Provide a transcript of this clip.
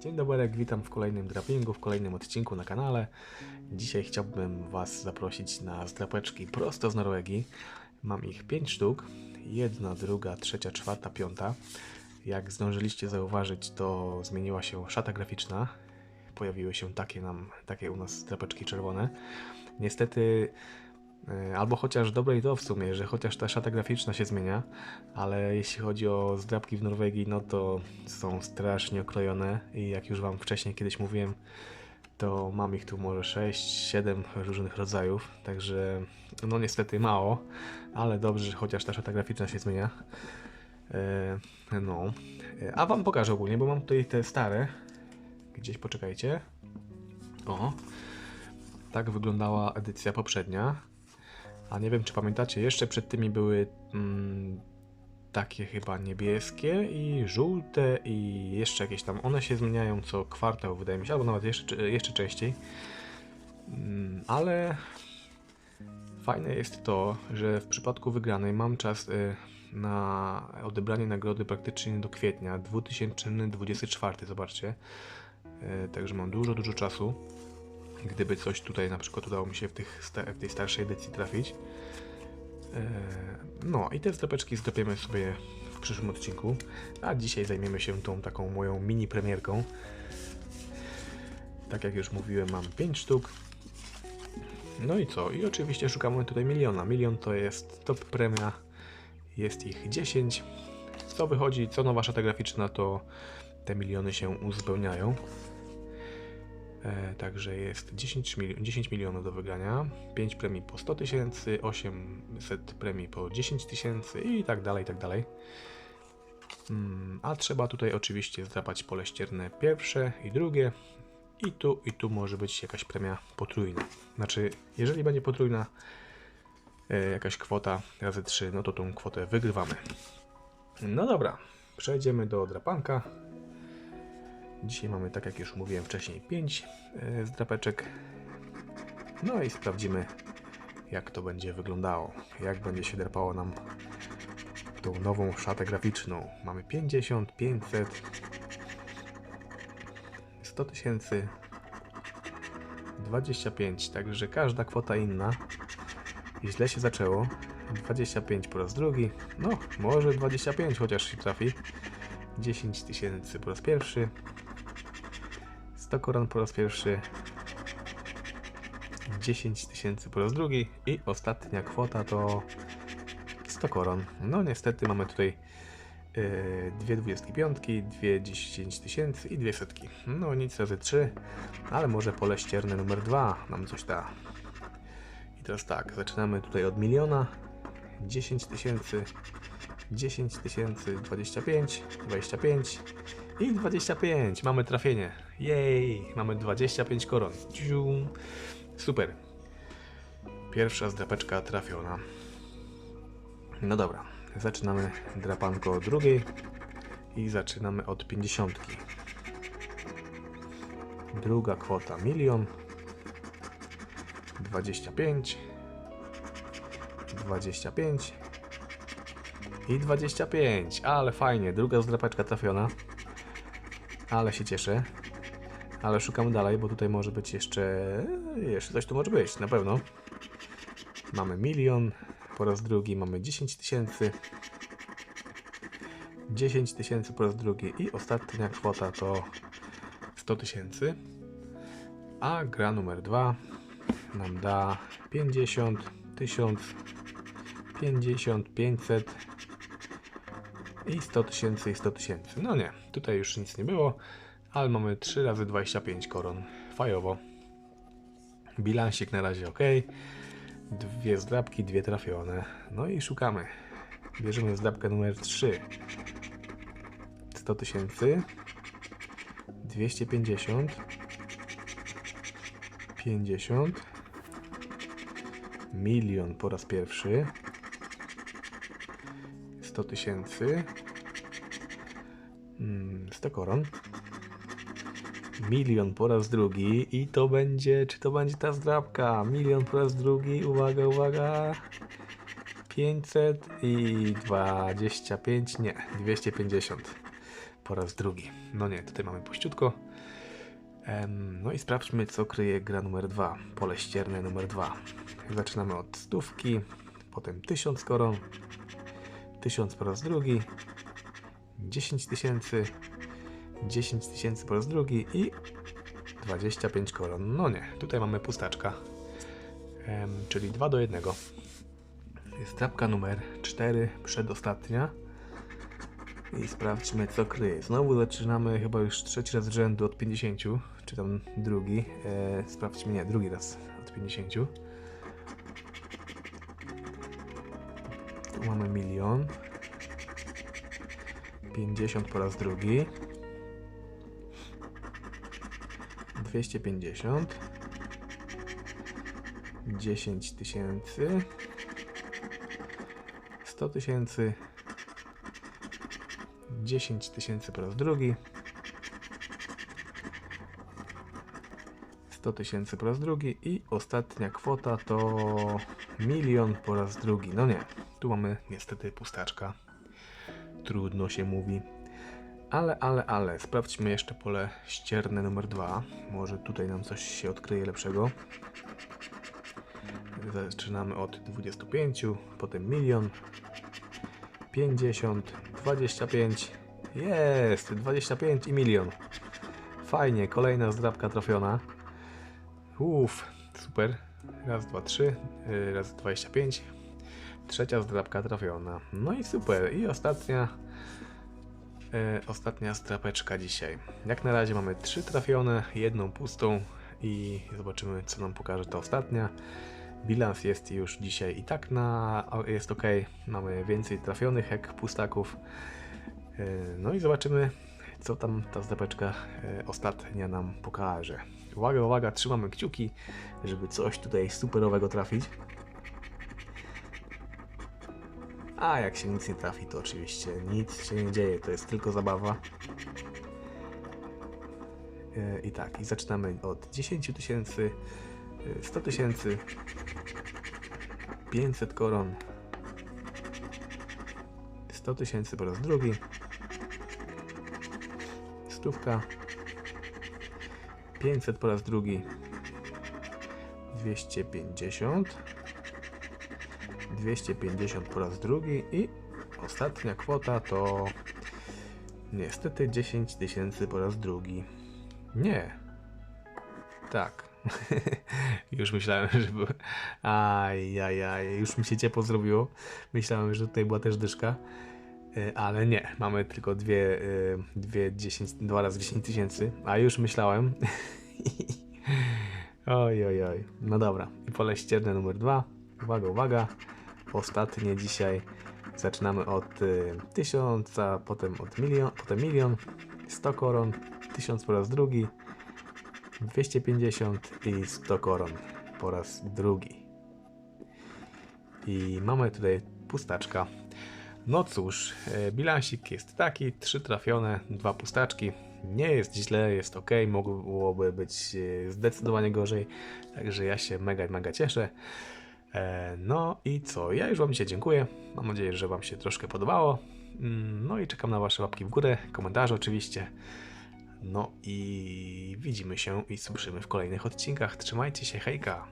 Dzień dobry, witam w kolejnym drapingu, w kolejnym odcinku na kanale. Dzisiaj chciałbym Was zaprosić na zdrapeczki prosto z Norwegii. Mam ich 5 sztuk, jedna, druga, trzecia, czwarta, piąta. Jak zdążyliście zauważyć, to zmieniła się szata graficzna. Pojawiły się takie nam, takie u nas zdrapeczki czerwone. Niestety Albo chociaż dobre i to w sumie, że chociaż ta szata graficzna się zmienia, ale jeśli chodzi o zdrabki w Norwegii, no to są strasznie okrojone i jak już Wam wcześniej kiedyś mówiłem, to mam ich tu może 6-7 różnych rodzajów, także no niestety mało, ale dobrze, że chociaż ta szata graficzna się zmienia. E, no, E, a Wam pokażę ogólnie, bo mam tutaj te stare, gdzieś poczekajcie. O, tak wyglądała edycja poprzednia. A nie wiem, czy pamiętacie, jeszcze przed tymi były mm, takie chyba niebieskie i żółte i jeszcze jakieś tam. One się zmieniają co kwartał, wydaje mi się, albo nawet jeszcze, jeszcze częściej. Mm, ale fajne jest to, że w przypadku wygranej mam czas y, na odebranie nagrody praktycznie do kwietnia 2024, zobaczcie. Y, Także mam dużo, dużo czasu gdyby coś tutaj na przykład udało mi się w, tych, w tej starszej edycji trafić. Eee, No i te zdropeczki zdropiemy sobie w przyszłym odcinku, a dzisiaj zajmiemy się tą taką moją mini premierką. Tak jak już mówiłem, mam 5 sztuk. No i co? I oczywiście szukamy tutaj miliona. Milion to jest top premia, jest ich 10. Co wychodzi, co nowa szata graficzna, to te miliony się uzupełniają. E, także jest 10, mil 10 milionów do wygrania, 5 premii po 100 tysięcy, 800 premii po 10 tysięcy i tak dalej, i tak dalej. Mm, a trzeba tutaj oczywiście zdrapać pole ścierne pierwsze i drugie. I tu, i tu może być jakaś premia potrójna. Znaczy, jeżeli będzie potrójna e, jakaś kwota razy 3, no to tą kwotę wygrywamy. No dobra, przejdziemy do drapanka. Dzisiaj mamy, tak jak już mówiłem wcześniej, 5 e, zdrapeczek. No i sprawdzimy, jak to będzie wyglądało. Jak będzie się drapało nam tą nową szatę graficzną. Mamy 50, 500, 100 tysięcy, 25, także każda kwota inna. I źle się zaczęło. 25 po raz drugi, no może 25 chociaż się trafi. 10 tysięcy po raz pierwszy, 100 koron po raz pierwszy, 10 tysięcy po raz drugi i ostatnia kwota to 100 koron. No niestety mamy tutaj yy, dwie 25, dwie 10 tysięcy i dwie setki. No nic razy 3, ale może pole ścierne numer 2 nam coś da. I teraz tak, zaczynamy tutaj od miliona, 10 tysięcy, 10 tysięcy, 25, 25 i 25. Mamy trafienie. Jej, mamy 25 koron. Ciu. Super. Pierwsza zdrapeczka trafiona. No dobra, zaczynamy drapanko od drugiej i zaczynamy od 50. Druga kwota milion. 25 25 i 25, ale fajnie, druga zdrapeczka trafiona. Ale się cieszę. Ale szukam dalej, bo tutaj może być jeszcze. Jeszcze coś tu może być, na pewno. Mamy milion, po raz drugi mamy 10 tysięcy. 10 tysięcy po raz drugi i ostatnia kwota to 100 tysięcy. A gra numer 2 nam da 50, 1000, 50, 500 i 100 tysięcy i 100 tysięcy. No nie, tutaj już nic nie było, ale mamy 3 razy 25 koron. Fajowo. Bilansik na razie ok. Dwie zdrabki, dwie trafione. No i szukamy. Bierzemy zdrabkę numer 3. 100 tysięcy. 250. 50. Milion po raz pierwszy. 100 tysięcy. Mm, 100 koron. Milion po raz drugi i to będzie, czy to będzie ta zdrabka? Milion po raz drugi, uwaga, uwaga. 500 i 25, nie, 250. po raz drugi. No nie, tutaj mamy puściutko. Em, No i sprawdźmy, co kryje gra numer 2, pole ścierne numer 2. Zaczynamy od stówki, potem 1000 koron, 1000 po raz drugi, 10 tysięcy, 10 tysięcy po raz drugi i 25 koron. No nie, tutaj mamy pustaczka, em, czyli 2 do 1. Jest trapka numer 4, przedostatnia. I sprawdźmy, co kryje. Znowu zaczynamy chyba już trzeci raz rzędu od 50, czy tam drugi. E, sprawdźmy, nie, drugi raz od 50. mamy milion. 50 po raz drugi. 250. 10 tysięcy. 100 tysięcy. 10 tysięcy po raz drugi. 100 tysięcy po raz drugi i ostatnia kwota to milion po raz drugi. No nie, tu mamy niestety pustaczka. Trudno się mówi. Ale, ale, ale, sprawdźmy jeszcze pole ścierne numer 2. Może tutaj nam coś się odkryje lepszego. Zaczynamy od 25, potem milion, 50, 25. Jest! 25 i milion. Fajnie, kolejna zdrabka trafiona. Uff, super. Raz, dwa, trzy. yy, Raz 25. Trzecia zdrabka trafiona. No i super. I ostatnia. yy, ostatnia strapeczka dzisiaj. Jak na razie mamy trzy trafione, jedną pustą i zobaczymy co nam pokaże ta ostatnia. Bilans jest już dzisiaj i tak na jest ok. Mamy więcej trafionych jak pustaków. Yy, No i zobaczymy, co tam ta zdepeczka yy, ostatnia nam pokaże. Uwaga, uwaga, trzymamy kciuki, żeby coś tutaj superowego trafić. A jak się nic nie trafi, to oczywiście nic się nie dzieje, to jest tylko zabawa. Yy, I tak, i zaczynamy od 10 tysięcy, yy, 100 tysięcy, 500 koron, 100 tysięcy po raz drugi, stówka, 500 po raz drugi, 250, 250 po raz drugi i ostatnia kwota to niestety 10 tysięcy po raz drugi. Nie. Tak. już myślałem, że był. Ajajaj, już mi się ciepło zrobiło. Myślałem, że tutaj była też dyszka. E, Ale nie, mamy tylko dwie, e, dwie 10, dwa razy 10 tysięcy, a już myślałem. oj, oj, oj. No dobra, pole ścierne numer dwa. Uwaga, uwaga. Ostatnie dzisiaj. Zaczynamy od y, tysiąca, potem od milion, potem milion, 100 koron, 1000 po raz drugi, 250 i 100 koron po raz drugi. I mamy tutaj pustaczka. No cóż, e, bilansik jest taki, trzy trafione, dwa pustaczki. Nie jest źle, jest ok, mogłoby być e, zdecydowanie gorzej, także ja się mega, mega cieszę. E, No i co, ja już Wam dzisiaj dziękuję, mam nadzieję, że Wam się troszkę podobało. Mm, No i czekam na Wasze łapki w górę, komentarze oczywiście. No i widzimy się i słyszymy w kolejnych odcinkach. Trzymajcie się, hejka!